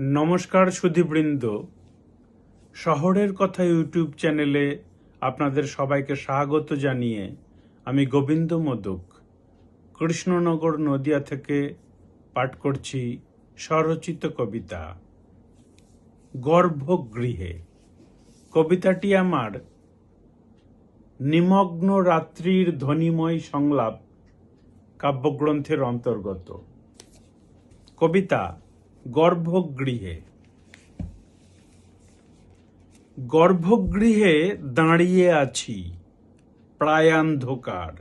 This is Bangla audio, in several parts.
নমস্কার সুধীবৃন্দ। শহরের কথা ইউটিউব চ্যানেলে আপনাদের সবাইকে স্বাগত জানিয়ে আমি গোবিন্দ মোদক। কৃষ্ণনগর নদিয়া থেকে পাঠ করছি স্বরচিত কবিতা, গর্ভগৃহে। কবিতাটি আমার নিমগ্ন রাত্রির ধ্বনিময় সংলাপ কাব্যগ্রন্থের অন্তর্গত। কবিতা গর্ভগৃহে। গর্ভগৃহে দাঁড়িয়ে আছি, প্রায়ান্ধকার।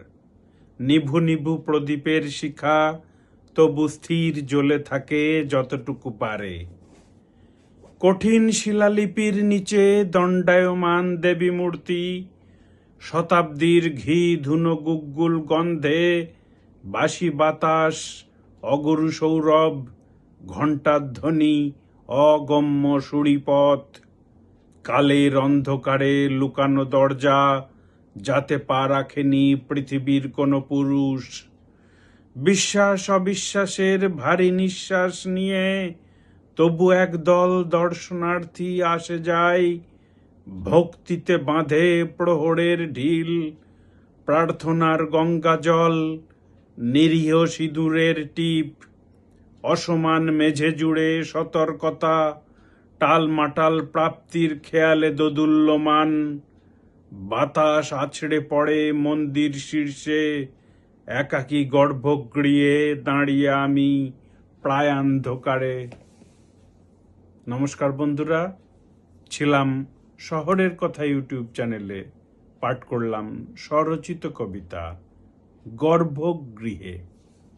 নিভু নিভু প্রদীপের শিখা তবু স্থির জ্বলে থাকে যতটুকু পারে। কঠিন শিলালিপির নিচে দণ্ডায়মান দেবী মূর্তি শতাব্দীর ঘি ধুনো গুগ্গুল গন্ধে বাসি বাতাস, অগরু সৌরভ ঘণ্টার ধ্বনি অগম্য সুড়িপথ। কালের অন্ধকারে লুকানো দরজা যাতে পা রাখেনি পৃথিবীর কোনো পুরুষ। বিশ্বাস অবিশ্বাসের ভারী নিঃশ্বাস নিয়ে তবু একদল দর্শনার্থী আসে যায়। ভক্তিতে বাঁধে প্রহরের ঢিল, প্রার্থনার গঙ্গা জল নিরীহ সিঁদুরের টিপ। অসমান মেঝে জুড়ে সতর্কতা, টালমাটাল প্রাপ্তির খেয়ালে দোদুল্যমান, বাতাস আছড়ে পড়ে মন্দির শীর্ষে, একাকী গর্ভগৃহে দাঁড়িয়ে আমি প্রায় অন্ধকারে নমস্কার বন্ধুরা, ছিলাম শহরের কথা ইউটিউব চ্যানেলে, পাঠ করলাম স্বরচিত কবিতা, গর্ভগৃহে।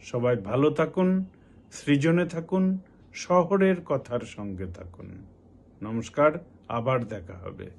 সবাই ভালো থাকুন সৃজনে থাকুন শহরের কথার সঙ্গে থাকুন। নমস্কার আবার দেখা হবে।